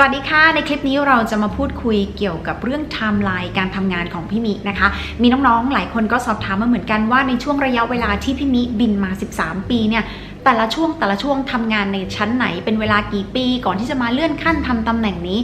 สวัสดีค่ะ ในคลิปนี้เราจะมาพูดคุยเกี่ยวกับเรื่องไทม์ไลน์การทำงานของพี่มินะคะ มีน้องๆ หลายคนก็สอบถามมาเหมือนกันว่าในช่วงระยะเวลาที่พี่มิบินมา 13 ปีเนี่ย แต่ละช่วงแต่ละช่วงทำงานในชั้นไหนเป็นเวลากี่ปี ก่อนที่จะมาเลื่อนขั้นทำตำแหน่งนี้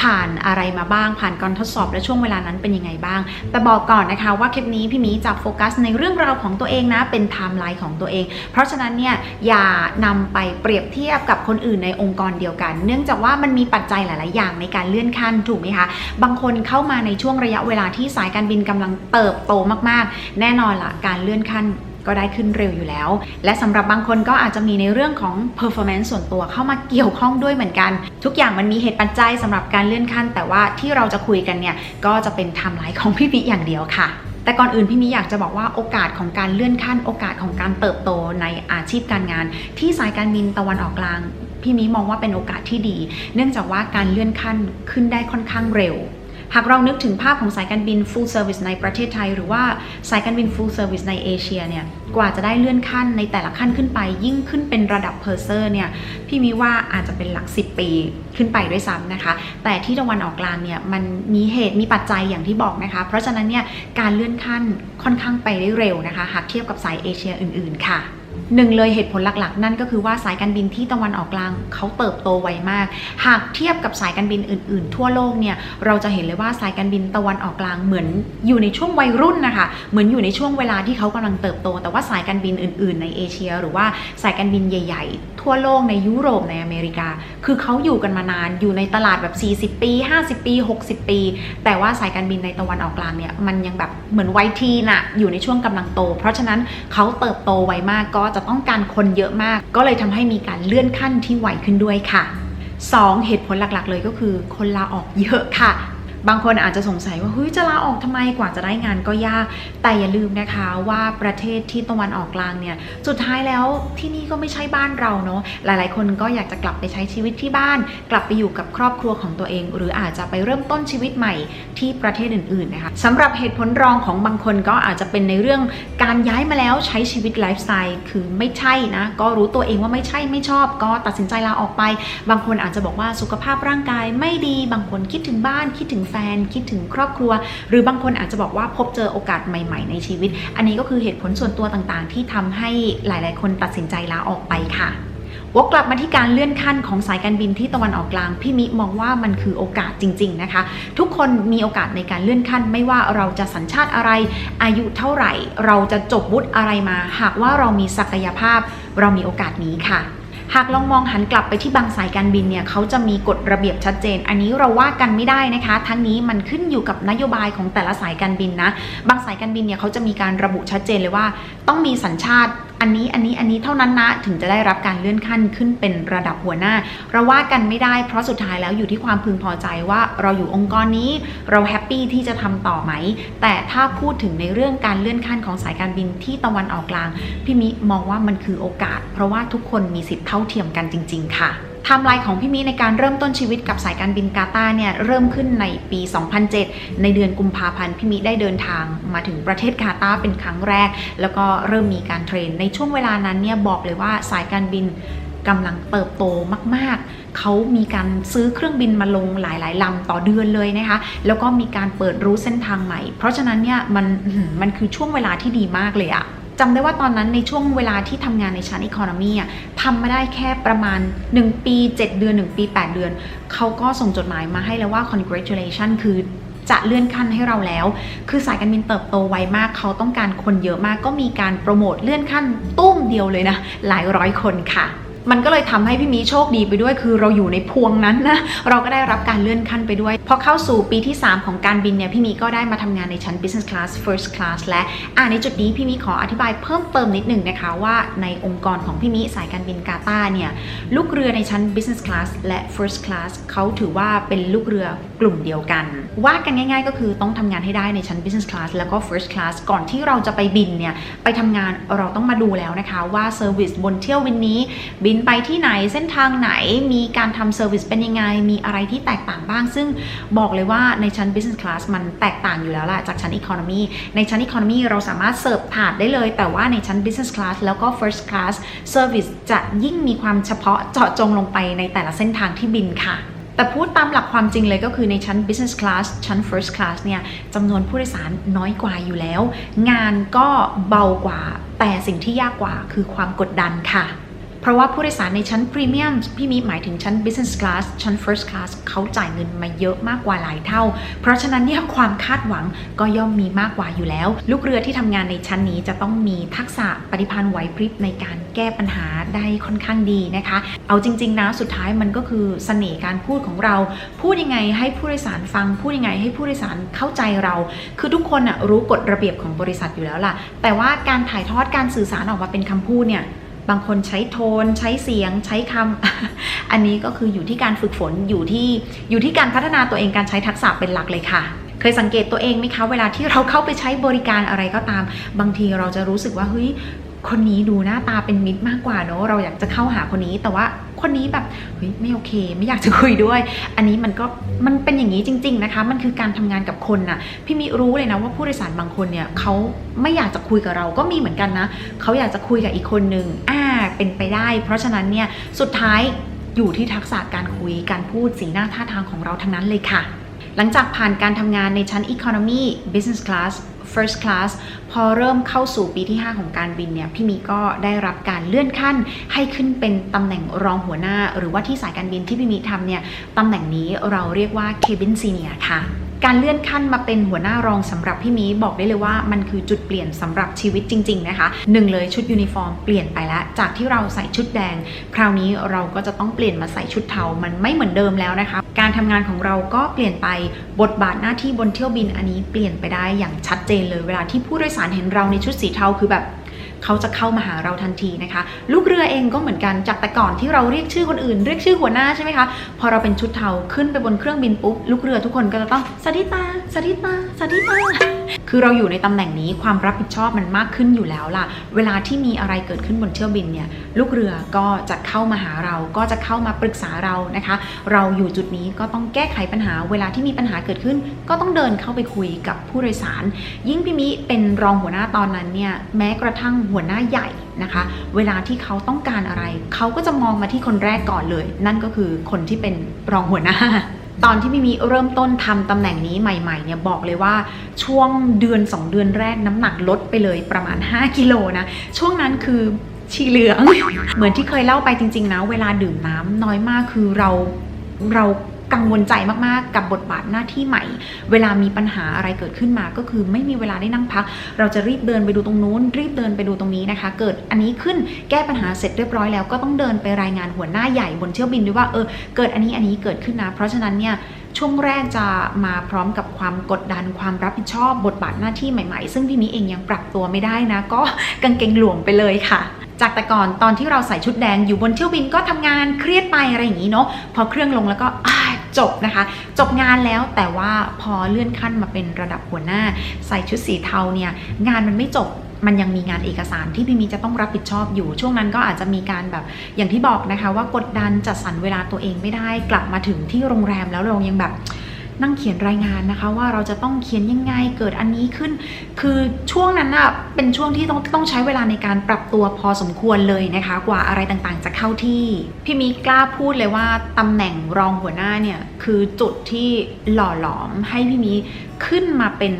ผ่านอะไรมาบ้าง ผ่านการทดสอบและช่วงเวลานั้นเป็นยังไงบ้าง แต่บอกก่อนนะคะว่าคลิปนี้พี่มิจะโฟกัสในเรื่องราวของตัวเองนะเป็นไทม์ไลน์ของตัวเอง เพราะฉะนั้นเนี่ยอย่านำไปเปรียบเทียบกับคนอื่นในองค์กรเดียวกัน เนื่องจากว่ามันมีปัจจัยหลาย ๆ อย่างในการเลื่อนขั้นถูกไหมคะบางคนเข้ามาในช่วงระยะเวลาที่สายการบินกำลังเติบโตมาก ๆ แน่นอนละการเลื่อนขั้น ก็ได้ขึ้นเร็วอยู่แล้ว และสำหรับบางคนก็อาจจะมีในเรื่องของ performance ส่วนตัวเข้ามาเกี่ยวข้องด้วยเหมือนกัน ทุกอย่างมันมีเหตุปัจจัยสำหรับการเลื่อนขั้น แต่ว่าที่เราจะคุยกันเนี่ยก็จะเป็นไทม์ไลน์ของพี่วิอย่างเดียวค่ะแต่ก่อนอื่นพี่มิอยากจะบอกว่าโอกาสของการเลื่อนขั้น โอกาสของการเติบโตในอาชีพการงาน ที่สายการบินตะวันออกกลาง พี่มิมองว่าเป็นโอกาสที่ดี เนื่องจากว่าการเลื่อนขั้นขึ้นได้ค่อนข้างเร็ว หากเรานึกถึงภาพของสายการบิน full service ในประเทศไทย หรือว่าสายการบิน full service ในเอเชียเนี่ยกว่าจะได้เลื่อนขั้นในแต่ละขั้นขึ้นไป ยิ่งขึ้นเป็นระดับ p u r s e r เนี่ยพี่มิว่าอาจจะเป็นหลัก 10 ปีขึ้นไปด้วยซ้ำนะคะ แต่ที่ตะวันออกกลางเนี่ยมันมีเหตุมีปัจจัยอย่างที่บอกนะคะ เพราะฉะนั้นเนี่ยการเลื่อนขั้นค่อนข้างไปได้เร็วนะคะ หากเทียบกับสายเอเชียอื่น ๆ ค่ะ หนึ่งเลยเหตุผลหลักๆ นั่นก็คือว่าสายการบินที่ตะวันออกกลางเขาเติบโตไวมาก หากเทียบกับสายการบินอื่น ๆ ทั่วโลกเนี่ยเราจะเห็นเลยว่าสายการบินตะวันออกกลางเหมือนอยู่ในช่วงวัยรุ่นนะคะเหมือนอยู่ในช่วงเวลาที่เขากำลังเติบโต แต่ว่าสายการบินอื่น ๆ ในเอเชีย หรือว่าสายการบินใหญ่ ๆ ทั่วโลกในยุโรปในอเมริกา คือเขาอยู่กันมานานอยู่ในตลาดแบบ 40 ปี 50 ปี 60 ปี แต่ว่าสายการบินในตะวันออกกลางเนี่ยมันยังแบบเหมือนวัยทีน่ะอยู่ในช่วงกำลังโต เพราะฉะนั้นเขาเติบโตไวมากก็จะต้องการคนเยอะมาก ก็เลยทำให้มีการเลื่อนขั้นที่ไวขึ้นด้วยค่ะ 2. เหตุผลหลักๆ เลยก็คือ คนลาออกเยอะค่ะ บางคนอาจจะสงสัยว่าเฮ้ยจะลาออกทำไมกว่าจะได้งานก็ยาก แต่อย่าลืมนะคะว่าประเทศที่ตะวันออกกลางเนี่ยสุดท้ายแล้วที่นี่ก็ไม่ใช่บ้านเราเนาะหลาย ๆ คนก็อยากจะกลับไปใช้ชีวิตที่บ้าน กลับไปอยู่กับครอบครัวของตัวเอง หรืออาจจะไปเริ่มต้นชีวิตใหม่ที่ประเทศอื่น ๆ นะคะสำหรับเหตุผลรองของบางคนก็อาจจะเป็นในเรื่องการย้ายมาแล้วใช้ชีวิตไลฟ์สไตล์คือไม่ใช่นะ ก็รู้ตัวเองว่าไม่ใช่ไม่ชอบ ก็ตัดสินใจลาออกไป บางคนอาจจะบอกว่าสุขภาพร่างกายไม่ดี บางคนคิดถึงบ้านคิดถึงแฟนคิดถึงครอบครัว หรือบางคนอาจจะบอกว่าพบเจอโอกาสใหม่ๆ ในชีวิต อันนี้ก็คือเหตุผลส่วนตัวต่างๆ ที่ทำให้หลายๆ คนตัดสินใจลาออกไปค่ะวกกลับมาที่การเลื่อนขั้นของสายการบินที่ตะวันออกกลาง พี่มิมองว่ามันคือโอกาสจริง ๆ นะคะ ทุกคนมีโอกาสในการเลื่อนขั้น ไม่ว่าเราจะสัญชาติอะไร อายุเท่าไหร่ เราจะจบวุฒิอะไรมา หากว่าเรามีศักยภาพ เรามีโอกาสนี้ค่ะ หากลองมองหันกลับไปที่บางสายการบินเนี่ยเขาจะมีกฎระเบียบชัดเจน อันนี้เราว่ากันไม่ได้นะคะ ทั้งนี้มันขึ้นอยู่กับนโยบายของแต่ละสายการบินนะ บางสายการบินเนี่ยเขาจะมีการระบุชัดเจนเลยว่า ต้องมีสัญชาติอันนี้อันนี้อันนี้เท่านั้นนะถึงจะได้รับการเลื่อนขั้นขึ้นเป็นระดับหัวหน้า เราว่ากันไม่ได้เพราะสุดท้ายแล้วอยู่ที่ความพึงพอใจว่าเราอยู่องค์กรนี้เราแฮปปี้ที่จะทำต่อไหม แต่ถ้าพูดถึงในเรื่องการเลื่อนขั้นของสายการบินที่ตะวันออกกลาง พี่มิมองว่ามันคือโอกาส เพราะว่าทุกคนมีสิทธิ์เท่าเทียมกันจริง ๆ ค่ะ ไทม์ไลน์ของพี่มิในการเริ่มต้นชีวิตกับสายการบินกาตาร์เนี่ยเริ่มขึ้นในปี 2007 ในเดือนกุมภาพันธ์พี่มิได้เดินทางมาถึงประเทศกาตาร์เป็นครั้งแรก แล้วก็เริ่มมีการเทรน ในช่วงเวลานั้นเนี่ยบอกเลยว่าสายการบินกำลังเติบโตมาก ๆ เขามีการซื้อเครื่องบินมาลงหลาย ๆ ลำต่อเดือนเลยนะคะ แล้วก็มีการเปิดรู้เส้นทางใหม่ เพราะฉะนั้นเนี่ยมันมันคือช่วงเวลาที่ดีมากเลยอะ จำได้ว่าตอนนั้นในช่วงเวลาที่ทำงานในชั้นอีโคโนมีอะทำมาได้แค่ประมาณ 1 ปี 7 เดือน 1 ปี 8 เดือน เขาก็ส่งจดหมายมาให้แล้วว่า congratulation คือจะเลื่อนขั้นให้เราแล้ว คือสายการบินเติบโตไวมาก เขาต้องการคนเยอะมาก ก็มีการโปรโมทเลื่อนขั้นตุ้มเดียวเลยนะ หลายร้อยคนค่ะ มันก็เลยทำให้พี่มีโชคดีไปด้วย คือเราอยู่ในพวงนั้นนะเราก็ได้รับการเลื่อนขั้นไปด้วย พอเข้าสู่ปีที่ 3 ของการบินเนี่ยพี่มีก็ได้มาทำงานในชั้น business class first class และอ่าในจุดนี้พี่มีขออธิบายเพิ่มเติมนิดหนึ่งนะคะว่าในองค์กรของพี่มีสายการบินกาตาร์เนี่ยลูกเรือในชั้น business class และ first class เขาถือว่าเป็นลูกเรือกลุ่มเดียวกัน ว่ากันง่ายๆ ก็คือต้องทำงานให้ได้ในชั้น business class แล้วก็ first class ก่อนที่เราจะไปบินเนี่ย ไปทำงานเราต้องมาดูแล้วนะคะว่า service บนเที่ยวบินนี้ บินไปที่ไหนเส้นทางไหนมีการทำ service เป็นยังไง มีอะไรที่แตกต่างบ้าง ซึ่งบอกเลยว่าในชั้น business class มันแตกต่างอยู่แล้วล่ะจากชั้น economy ในชั้น economy เราสามารถเสิร์ฟถาดได้เลย แต่ว่าในชั้น business class แล้วก็ first class service จะยิ่งมีความเฉพาะเจาะจงลงไปในแต่ละเส้นทางที่บินค่ะ แต่พูดตามหลักความจริงเลยก็คือในชั้น business class ชั้น first class เนี่ยจำนวนผู้โดยสารน้อยกว่าอยู่แล้ว งานก็เบากว่า แต่สิ่งที่ยากกว่าคือความกดดันค่ะ เพราะว่าผู้โดยสารในชั้นพรีเมียมพี่มีหมายถึงชั้น business class ชั้น first class เขาจ่ายเงินมาเยอะมากกว่าหลายเท่า เพราะฉะนั้นเนี่ยความคาดหวังก็ย่อมมีมากกว่าอยู่แล้ว ลูกเรือที่ทำงานในชั้นนี้จะต้องมีทักษะปฏิภาณไหวพริบในการแก้ปัญหาได้ค่อนข้างดีนะคะ เอาจริง ๆ นะสุดท้ายมันก็คือเสน่ห์การพูดของเรา พูดยังไงให้ผู้โดยสารฟัง พูดยังไงให้ผู้โดยสารเข้าใจเรา คือทุกคนอะรู้กฎระเบียบของบริษัทอยู่แล้วล่ะ แต่ว่าการถ่ายทอดการสื่อสารออกมาเป็นคำพูดเนี่ย บางคนใช้โทน ใช้เสียง ใช้คำ อันนี้ก็คืออยู่ที่การฝึกฝนอยู่ที่อยู่ที่การพัฒนาตัวเองการใช้ทักษะเป็นหลักเลยค่ะ เคยสังเกตตัวเองไหมคะ เวลาที่เราเข้าไปใช้บริการอะไรก็ตาม บางทีเราจะรู้สึกว่าเฮ้ย คนนี้ดูหน้าตาเป็นมิตรมากกว่าเนอะเราอยากจะเข้าหาคนนี้ แต่ว่าคนนี้แบบเฮ้ยไม่โอเค ไม่อยากจะคุยด้วย อันนี้มันก็มันเป็นอย่างนี้จริง ๆนะคะ มันคือการทำงานกับคนน่ะพี่มิรู้เลยนะว่าผู้โดยสารบางคนเนี่ยเขาไม่อยากจะคุยกับเราก็มีเหมือนกันนะเขาอยากจะคุยกับอีกคนนึงอ่าเป็นไปได้ เพราะฉะนั้นเนี่ยสุดท้ายอยู่ที่ทักษะการคุยการพูดสีหน้าท่าทางของเราทั้งนั้นเลยค่ะ หลังจากผ่านการทำงานในชั้น Economy Business Class First Class พอเริ่มเข้าสู่ปีที่ 5 ของการบินเนี่ยพี่มีก็ได้รับการเลื่อนขั้นให้ขึ้นเป็นตำแหน่งรองหัวหน้า หรือว่าที่สายการบินที่พี่มีทำเนี่ยตำแหน่งนี้เราเรียกว่า Cabin Senior ค่ะ การเลื่อนขั้นมาเป็นหัวหน้ารองสำหรับพี่มีบอกได้เลยว่ามันคือจุดเปลี่ยนสำหรับชีวิตจริง ๆ นะคะหนึ่งเลยชุดยูนิฟอร์มเปลี่ยนไปแล้ว จากที่เราใส่ชุดแดง คราวนี้เราก็จะต้องเปลี่ยนมาใส่ชุดเทามันไม่เหมือนเดิมแล้วนะคะ การทำงานของเราก็เปลี่ยนไปบทบาทหน้าที่บนเที่ยวบินอันนี้เปลี่ยนไปได้อย่างชัดเจนเลยเวลาที่ผู้โดยสารเห็นเราในชุดสีเทาคือแบบ เขาจะเข้ามาหาเราทันทีนะคะ ลูกเรือเองก็เหมือนกันจากแต่ก่อนที่เราเรียกชื่อคนอื่น เรียกชื่อหัวหน้าใช่ไหมคะพอเราเป็นชุดเทาขึ้นไปบนเครื่องบินปุ๊บลูกเรือทุกคนก็จะต้องสวัสดีตาสวัสดีตาสวัสดีตา คือเราอยู่ในตำแหน่งนี้ความรับผิดชอบมันมากขึ้นอยู่แล้วล่ะ เวลาที่มีอะไรเกิดขึ้นบนเที่ยวบินเนี่ยลูกเรือก็จะเข้ามาหาเราก็จะเข้ามาปรึกษาเรานะคะ เราอยู่จุดนี้ก็ต้องแก้ไขปัญหา เวลาที่มีปัญหาเกิดขึ้น ก็ต้องเดินเข้าไปคุยกับผู้โดยสาร ยิ่งพี่มิเป็นรองหัวหน้าตอนนั้นเนี่ยแม้กระทั่งหัวหน้าใหญ่นะคะ เวลาที่เขาต้องการอะไร เขาก็จะมองมาที่คนแรกก่อนเลย นั่นก็คือคนที่เป็นรองหัวหน้า ตอนที่มิมีเริ่มต้นทำตำแหน่งนี้ใหม่ๆเนี่ยบอกเลยว่าช่วงเดือน 2 เดือนแรกน้ำหนักลดไปเลยประมาณ 5 กิโลนะ ช่วงนั้นคือชีเหลือง เหมือนที่เคยเล่าไปจริง ๆ นะ เวลาดื่มน้ำน้อยมากคือเราเรา กังวลใจมากๆ กับบทบาทหน้าที่ใหม่ เวลามีปัญหาอะไรเกิดขึ้นมา ก็คือไม่มีเวลาได้นั่งพัก เราจะรีบเดินไปดูตรงนู้น รีบเดินไปดูตรงนี้นะคะ เกิดอันนี้ขึ้นแก้ปัญหาเสร็จเรียบร้อยแล้วก็ต้องเดินไปรายงานหัวหน้าใหญ่บนเที่ยวบินด้วยว่าเออเกิดอันนี้อันนี้เกิดขึ้นนะเพราะฉะนั้นเนี่ยช่วงแรกจะมาพร้อมกับความกดดันความรับผิดชอบบทบาทหน้าที่ใหม่ๆ ซึ่งพี่มีเองยังปรับตัวไม่ได้นะ ก็กางเกงหลวมไปเลยค่ะ จากแต่ก่อนตอนที่เราใส่ชุดแดงอยู่บนเที่ยวบินก็ทำงานเครียดไปอะไรอย่างนี้เนาะพอเครื่องลงแล้วก็อ่า จบนะคะ จบงานแล้วแต่ว่าพอเลื่อนขั้นมาเป็นระดับหัวหน้า ใส่ชุดสีเทาเนี่ยงานมันไม่จบมันยังมีงานเอกสารที่พี่มีจะต้องรับผิดชอบอยู่ ช่วงนั้นก็อาจจะมีการแบบอย่างที่บอกนะคะ ว่ากดดันจัดสรรเวลาตัวเองไม่ได้กลับมาถึงที่โรงแรมแล้วเรายังแบบ นั่งเขียนรายงานนะคะ ว่าเราจะต้องเขียนยังไงเกิดอันนี้ขึ้น คือช่วงนั้นอะเป็นช่วงที่ต้องต้องใช้เวลาในการปรับตัวพอสมควรเลยนะคะ กว่าอะไรต่างๆ จะเข้าที่พี่มีกล้าพูดเลยว่าตำแหน่งรองหัวหน้าเนี่ยคือจุดที่หล่อหลอมให้พี่มีขึ้นมาเป็น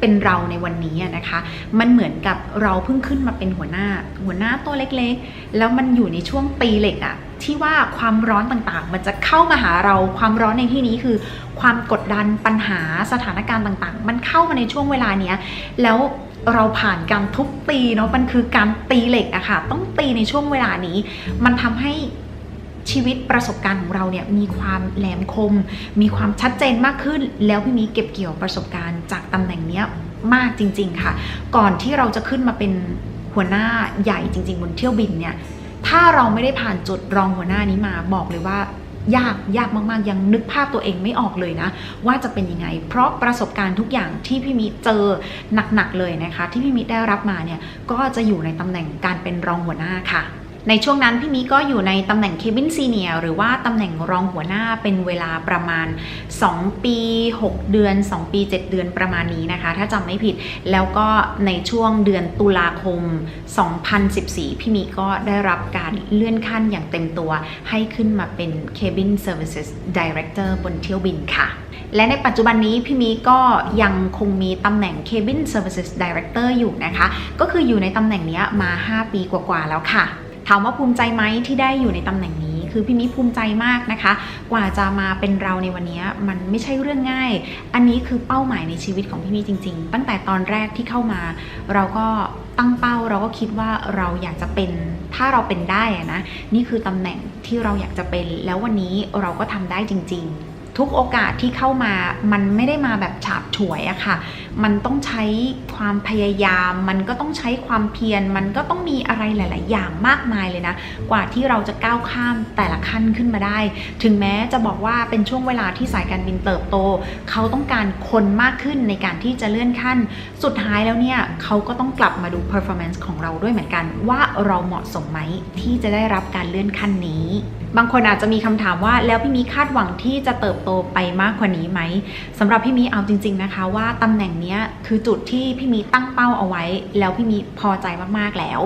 เป็นเราในวันนี้นะคะ มันเหมือนกับเราเพิ่งขึ้นมาเป็นหัวหน้า หัวหน้าตัวเล็กๆ แล้วมันอยู่ในช่วงตีเหล็กอะที่ว่าความร้อนต่างๆ มันจะเข้ามาหาเรา ความร้อนในที่นี้คือ ความกดดันปัญหาสถานการณ์ต่างๆ มันเข้ามาในช่วงเวลาเนี้ยแล้วเราผ่านการทุบตีเนาะมันคือการตีเหล็กอะค่ะ ต้องตีในช่วงเวลานี้ มันทำให้ชีวิตประสบการณ์ของเราเนี่ยมีความแหลมคม มีความชัดเจนมากขึ้น แล้วพี่มีเก็บเกี่ยวประสบการณ์จากตำแหน่งเนี้ยมากจริง ๆค่ะ ก่อนที่เราจะขึ้นมาเป็นหัวหน้าใหญ่จริง ๆ บนเที่ยวบินเนี่ยถ้าเราไม่ได้ผ่านจุดรองหัวหน้านี้มาบอกเลยว่า ยากยากมากๆ ยังนึกภาพตัวเองไม่ออกเลยนะ ว่าจะเป็นยังไง เพราะประสบการณ์ทุกอย่างที่พี่มิเจอหนักๆเลยนะคะ ที่พี่มิได้รับมาเนี่ยก็จะอยู่ในตำแหน่งการเป็นรองหัวหน้าค่ะ ในช่วงนั้นพี่มิก็อยู่ในตำแหน่งเคบินซีเนียหรือว่าตำแหน่งรองหัวหน้าเป็นเวลาประมาณ 2 ปี 6 เดือน 2 ปี 7 เดือนประมาณนี้นะคะ ถ้าจำไม่ผิดแล้วก็ในช่วงเดือนตุลาคม 2014 พี่มิก็ได้รับการเลื่อนขั้นอย่างเต็มตัวให้ขึ้นมาเป็น Cabin Services Director บนเที่ยวบินค่ะ และในปัจจุบันนี้พี่มีก็ยังคงมีตำแหน่ง Cabin Services Director อยู่นะคะ ก็คืออยู่ในตำแหน่งนี้มา 5 ปีกว่าๆแล้วค่ะ ถามว่าภูมิใจไหมที่ได้อยู่ในตำแหน่งนี้ คือพี่มิภูมิใจมากนะคะ กว่าจะมาเป็นเราในวันนี้มันไม่ใช่เรื่องง่าย อันนี้คือเป้าหมายในชีวิตของพี่มิจริง ๆ ตั้งแต่ตอนแรกที่เข้ามา เราก็ตั้งเป้าเราก็คิดว่าเราอยากจะเป็นถ้าเราเป็นได้นะนี่คือตำแหน่งที่เราอยากจะเป็น แล้ววันนี้เราก็ทำได้จริง ๆ ทุกโอกาสที่เข้ามามันไม่ได้มาแบบฉาบฉวยอะค่ะมันต้องใช้ความพยายาม มันก็ต้องใช้ความเพียร มันก็ต้องมีอะไรหลาย ๆ อย่างมากมายเลยนะ กว่าที่เราจะก้าวข้ามแต่ละขั้นขึ้นมาได้ ถึงแม้จะบอกว่าเป็นช่วงเวลาที่สายการบินเติบโต เขาต้องการคนมากขึ้นในการที่จะเลื่อนขั้น สุดท้ายแล้วเนี่ยเขาก็ต้องกลับมาดู performance ของเราด้วยเหมือนกัน ว่าเราเหมาะสมไหมที่จะได้รับการเลื่อนขั้นนี้ บางคนอาจจะมีคำถามว่าแล้วพี่มีคาดหวังที่จะเติบโตไปมากกว่านี้ไหมสำหรับพี่มีเอาจริง ๆ นะคะว่าตำแหน่งนี้ยคือจุดที่พี่มีตั้งเป้าเอาไว้ แล้วพี่มีพอใจมากๆแล้ว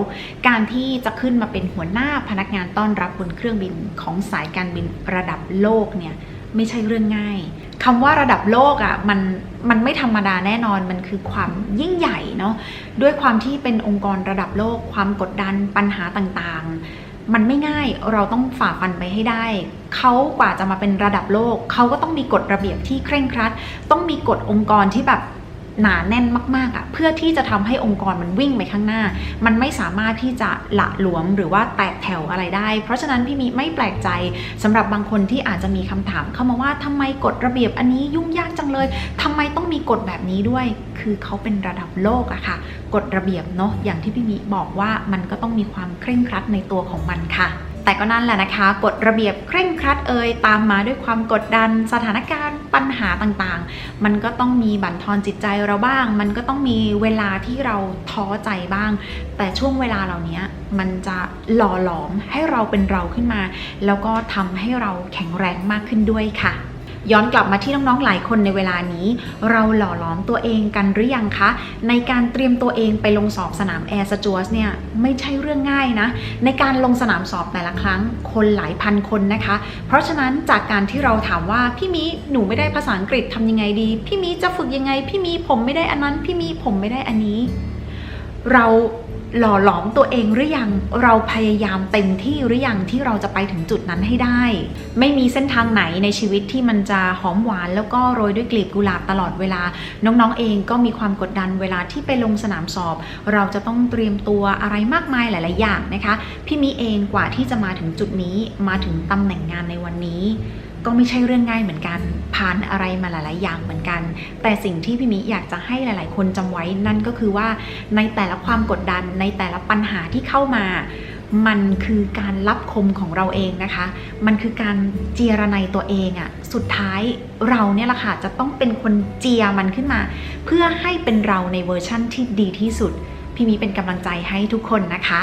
การที่จะขึ้นมาเป็นหัวหน้าพนักงานต้อนรับบนเครื่องบินของสายการบินระดับโลกเนี่ยไม่ใช่เรื่องง่ายคำว่าระดับโลกอะ่ะมันมันไม่ธรรมดาแน่นอนมันคือความยิ่งใหญ่เนาะด้วยความที่เป็นองค์กรระดับโลก ความกดดันปัญหาต่างๆ มันไม่ง่ายเราต้องฝ่าฟันไปให้ได้ เขากว่าจะมาเป็นระดับโลก เขาก็ต้องมีกฎระเบียบที่เคร่งครัด ต้องมีกฎองค์กรที่แบบ หนาแน่นมากๆอะ่ะเพื่อที่จะทำให้องค์กรมันวิ่งไปข้างหน้า มันไม่สามารถที่จะละหลวมหรือว่าแตกแถวอะไรได้ เพราะฉะนั้นพี่มีไม่แปลกใจสำหรับบางคนที่อาจจะมีคำถาม เข้ามาว่าทำไมกฎระเบียบอันนี้ยุ่งยากจังเลยทำไมต้องมีกฎแบบนี้ด้วย คือเขาเป็นระดับโลกอะค่ะกฎระเบียบเนาะอย่างที่พี่มีบอกว่ามันก็ต้องมีความเคร่งครัดในตัวของมันค่ะ แต่ก็นั่นแหละนะคะกฎระเบียบเคร่งครัดเอ่ยตามมาด้วยความกดดันสถานการณ์ปัญหาต่างๆ มันก็ต้องมีบั่นทอนจิตใจเราบ้าง มันก็ต้องมีเวลาที่เราท้อใจบ้าง แต่ช่วงเวลาเหล่านี้มันจะหล่อหลอมให้เราเป็นเราขึ้นมา แล้วก็ทำให้เราแข็งแรงมากขึ้นด้วยค่ะ ย้อนกลับมาที่น้องๆหลายคนในเวลานี้ เราหล่อหลอมตัวเองกันหรือยังคะ ในการเตรียมตัวเองไปลงสอบสนามแอร์สจวสเนี่ยไม่ใช่เรื่องง่ายนะ ในการลงสนามสอบแต่ละครั้งคนหลายพันคนนะคะ เพราะฉะนั้นจากการที่เราถามว่าพี่มีหนูไม่ได้ภาษาอังกฤษทำยังไงดี พี่มีจะฝึกยังไง พี่มีผมไม่ได้อันนั้น พี่มีผมไม่ได้อันนี้ เราหล่อหลอมตัวเองหรือยังเราพยายามเต็มที่หรือยังที่เราจะไปถึงจุดนั้นให้ได้ ไม่มีเส้นทางไหนในชีวิตที่มันจะหอมหวาน แล้วก็โรยด้วยกลีบกุหลาบตลอดเวลา น้องๆเองก็มีความกดดันเวลาที่ไปลงสนามสอบ เราจะต้องเตรียมตัวอะไรมากมายหลาย ๆ อย่างนะคะ พี่มีเองกว่าที่จะมาถึงจุดนี้มาถึงตำแหน่งงานในวันนี้ ก็ไม่ใช่เรื่องง่ายเหมือนกัน ผ่านอะไรมาหลาย ๆ อย่างเหมือนกัน แต่สิ่งที่พี่มิอยากจะให้หลาย ๆ คนจำไว้นั่นก็คือว่าในแต่ละความกดดันในแต่ละปัญหาที่เข้ามามันคือการรับคมของเราเองนะคะ มันคือการเจียระไนตัวเองอะสุดท้ายเราเนี่ยแหละค่ะจะต้องเป็นคนเจียมันขึ้นมา เพื่อให้เป็นเราในเวอร์ชั่นที่ดีที่สุด พี่มีเป็นกำลังใจให้ทุกคนนะคะ